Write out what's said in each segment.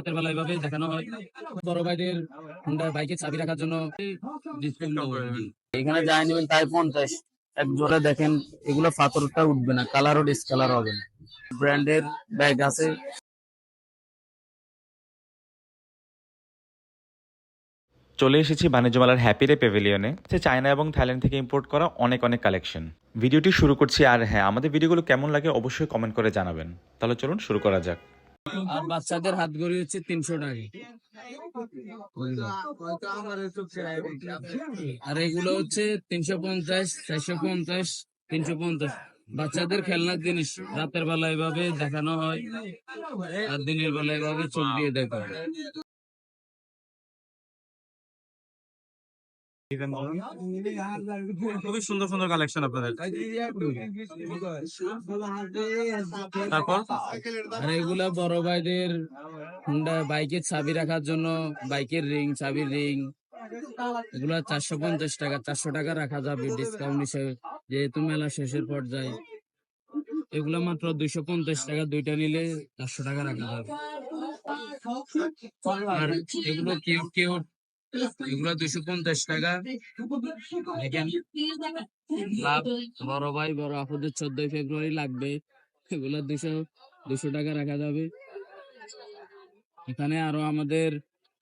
রাতের বেলা এভাবে দেখানো হয়। বড় ভাইদের হুন্ডা বাইকে চাবি রাখার জন্য এখানে যাই নেবেন তাই পঞ্চাশ। এক জোড়া দেখেন, এগুলো পাথরটা উঠবে না কালারও ডিসকালার হবে না। ব্র্যান্ডের ব্যাগ আছে। চলে এসেছি বাণিজ্য মেলার হ্যাপিরে পেভিলিয়নে যে চায়না এবং থাইল্যান্ড থেকে ইম্পোর্ট করা অনেক অনেক কালেকশন ভিডিওটি শুরু করছি আর হ্যাঁ আমাদের ভিডিওগুলো কেমন লাগে অবশ্যই কমেন্ট করে জানাবেন। তাহলে চলুন শুরু করা যাক। আর বাচ্চাদের হাত ঘড়ি হচ্ছে তিনশো টাকা। আর এগুলো হচ্ছে তিনশো পঞ্চাশ, চারশো পঞ্চাশ, তিনশো পঞ্চাশ। বাচ্চাদের খেলনার জিনিস, রাতের বেলা এভাবে দেখানো হয়, আর দিনের বেলা এভাবে চোখ দিয়ে দেখা হয়। খুবই সুন্দর সুন্দর কালেকশন আপনাদের তারপর এগুলা বড় ভাইদের হুন্ডা বাইকের চাবি রাখার জন্য বাইকের রিং চাবির রিং এগুলা চারশো পঞ্চাশ টাকা চারশো টাকা রাখা যাবে ডিসকাউন্ট হিসেবে যেহেতু মেলা শেষের পর্যায়ে এগুলা মাত্র দুইশো পঞ্চাশ টাকা দুইটা নিলে চারশো টাকা রাখা যাবে আর এগুলো কিউট কিউট এগুলো দুইশো পঞ্চাশ টাকা। বড় ভাই, বড় আপুদের চোদ্দই ফেব্রুয়ারি লাগবে। এগুলো দুশো দুশো টাকা রাখা যাবে। এখানে আরও আমাদের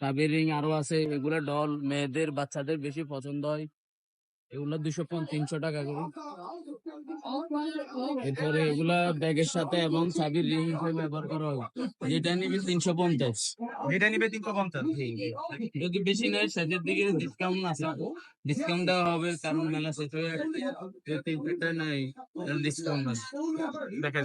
টাবের আরও আছে। এগুলা ডল, মেয়েদের, বাচ্চাদের বেশি পছন্দ হয়। এগুলা দুশো তিনশো টাকা করে। এরপরে এগুলা ব্যাগের সাথে এবং চাবির রিং হিসেবে ব্যবহার করা হয়। যেটা নিবি তিনশো পঞ্চাশ। এটা নিবে তিনশো পঞ্চাশ। যদি বেশি নেয় সেটার দিকে ডিসকাউন্ট আছে ডিসকাউন্ট দেওয়া হবে কারণ মেলা শেষ হয়ে তিনটা নাই ডিসকাউন্ট আছে। দেখা।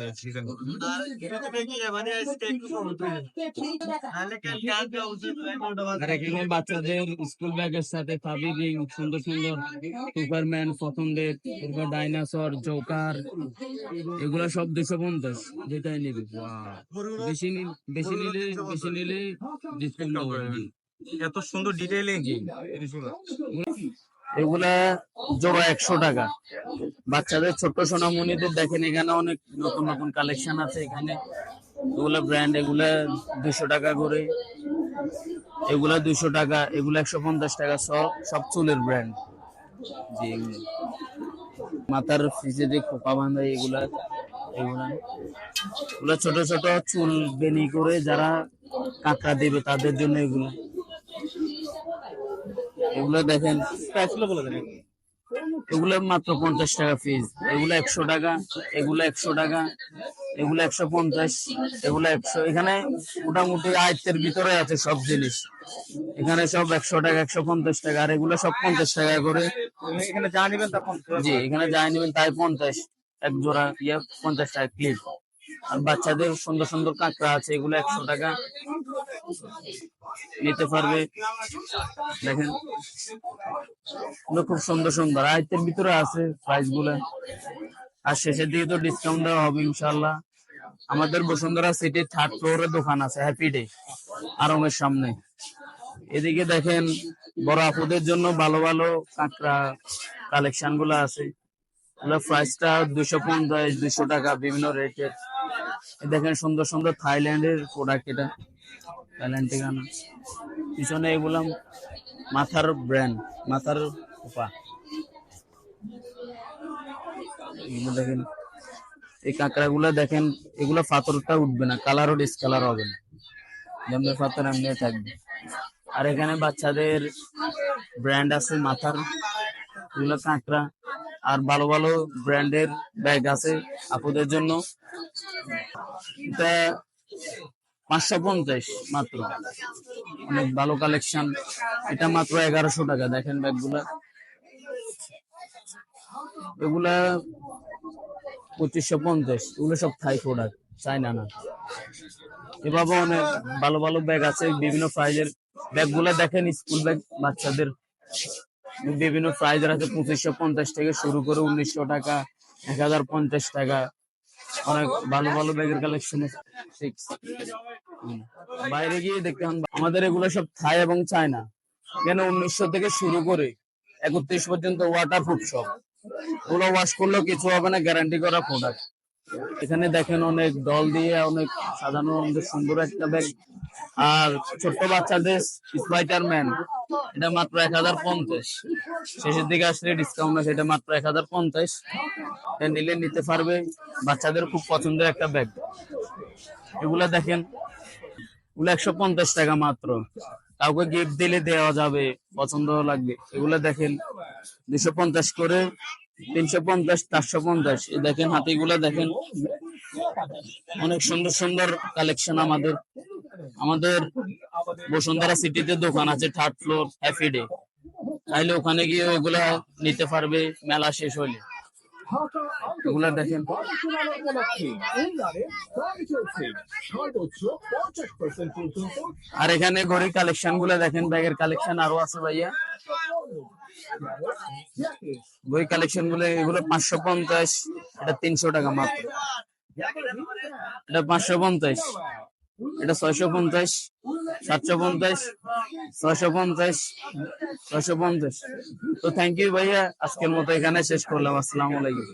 আর এখানে বাচ্চাদের স্কুল ব্যাগের সাথে ফাবি রিং সুন্দর সুন্দর সুপারম্যান পছন্দের এরপর ডাইনাসর জোকার এগুলা সব দুশো পঞ্চাশ যেটাই নিবি। বেশি বেশি নিলে বেশি নিলে ডিসকাউন্ট এত সুন্দর ডিটেইলিং এগুলা জোড়া একশো টাকা। বাচ্চাদের ছোট্ট সোনামণিদের দেখেন, এখানে অনেক নতুন নতুন কালেকশন আছে এখানে। এগুলা ব্র্যান্ড এগুলা দুশো টাকা করে। এগুলা দুশো টাকা, এগুলা একশো পঞ্চাশ টাকা সব সব চুলের ব্র্যান্ড জি, এগুলো। মাথার ফিজে যে খোপা বাঁধা এগুলা এগুলা। এগুলা ছোট ছোট চুল বেনি করে যারা কাঁকড়া দেবে তাদের জন্য এগুলো। এগুলো দেখেন এগুলো মাত্র পঞ্চাশ টাকা ফিস এগুলো একশো টাকা এগুলো একশো টাকা এগুলো একশো পঞ্চাশ এগুলো একশো। এখানে মোটামুটি আয়ত্তের ভিতরে আছে সব জিনিস। এখানে সব একশো টাকা একশো পঞ্চাশ টাকা আর এগুলো সব পঞ্চাশ টাকা করে। এখানে যা নিবেন তা জি এখানে যাই নেবেন তাই পঞ্চাশ। এক জোড়া ইয়ে পঞ্চাশ টাকা ক্লিপ আর বাচ্চাদের সুন্দর সুন্দর কাঁকড়া আছে এগুলো একশো টাকা। নিতে পারবে। দেখেন। খুব সুন্দর সুন্দর। আয়তের ভিতরে আছে প্রাইসগুলা। আর শেষের দিকে তো ডিসকাউন্ট দেওয়া হবে ইনশাল্লাহ আমাদের বসুন্ধরা সিটি থার্ড ফ্লোরে দোকান আছে হ্যাপি ডে আরমের সামনে। এদিকে দেখেন, বড় আপুদের জন্য ভালো ভালো কাঁকড়া কালেকশনগুলো আছে। প্রাইসটা দুশো পঞ্চাশ দুশো টাকা বিভিন্ন রেটের দেখেন সুন্দর সুন্দর থাইল্যান্ডের প্রোডাক্ট এটা। থাইল্যান্ড থেকে আনা পিছনে এগুলো মাথার ব্র্যান্ড, মাথার উপা দেখেন, এই কাঁকড়া গুলা দেখেন, এগুলো পাথরটা উঠবে না কালার কালারও ডিসকালার হবে না। যেমন পাথর এমনি থাকবে। আর এখানে বাচ্চাদের ব্র্যান্ড আছে মাথার, এগুলো কাঁকড়া। আর ভালো ভালো ব্র্যান্ডের ব্যাগ আছে, আপুদের জন্য। পাঁচশো পঞ্চাশ মাত্র। অনেক ভালো কালেকশন এটা মাত্র এগারোশো টাকা, দেখেন ব্যাগগুলা। এগুলা পঁচিশশো পঞ্চাশ, এগুলো সব থাই প্রোডাক্ট চাইনা না। এভাবে অনেক ভালো ভালো ব্যাগ আছে, বিভিন্ন প্রাইজের ব্যাগগুলা দেখেন স্কুল ব্যাগ বাচ্চাদের। বিভিন্ন প্রাইজের আছে, পঁচিশশো পঞ্চাশ থেকে শুরু করে উনিশশো টাকা, এক হাজার পঞ্চাশ টাকা। অনেক ভালো ভালো ব্যাগের কালেকশন বাইরে গিয়ে দেখতে আমাদের এগুলো সব থাই এবং চায়না। কেন উনিশশো থেকে শুরু করে একত্রিশ পর্যন্ত ওয়াটার প্রুফ সব। ওগুলো ওয়াশ করলেও কিছু হবে না গ্যারান্টি করা প্রোডাক্ট এখানে দেখেন অনেক ডল দিয়ে অনেক সাজানো সুন্দর একটা ব্যাগ আর ছোট্ট বাচ্চাদের স্পাইডারম্যান এটা মাত্র এক হাজার পঞ্চাশ। শেষের দিকে আসলে ডিসকাউন্ট আছে, এটা মাত্র এক হাজার পঞ্চাশ। এটা নিলে নিতে পারবে বাচ্চাদের খুব পছন্দের একটা ব্যাগ এগুলা দেখেন, এগুলো একশো পঞ্চাশ টাকা মাত্র। কাউকে গিফট দিলে দেওয়া যাবে পছন্দ লাগবে। এগুলা দেখেন, দুশো পঞ্চাশ করে, তিনশো পঞ্চাশ, চারশো পঞ্চাশ। দেখেন হাতিগুলা দেখেন, অনেক সুন্দর সুন্দর কালেকশন আমাদের। আমাদের বসুন্ধরা সিটিতে দোকান আছে থার্ড ফ্লোর হ্যাপি ডে চাইলে ওখানে গিয়ে ওগুলা নিতে পারবে মেলা শেষ হলে এগুলা দেখেন আর এখানে ঘড়ির কালেকশনগুলা দেখেন ব্যাগের কালেকশন আরও আছে ভাইয়া। বই কালেকশনগুলো এগুলো পাঁচশো পঞ্চাশ এটা তিনশো টাকা মাত্র। এটা পাঁচশো পঞ্চাশ এটা ছয়শো পঞ্চাশ। সাতশো পঞ্চাশ, ছয়শো পঞ্চাশ ছয়শো পঞ্চাশ। তো থ্যাংক ইউ ভাইয়া, আজকের মতো এখানে শেষ করলাম। আসসালাম আলাইকুম।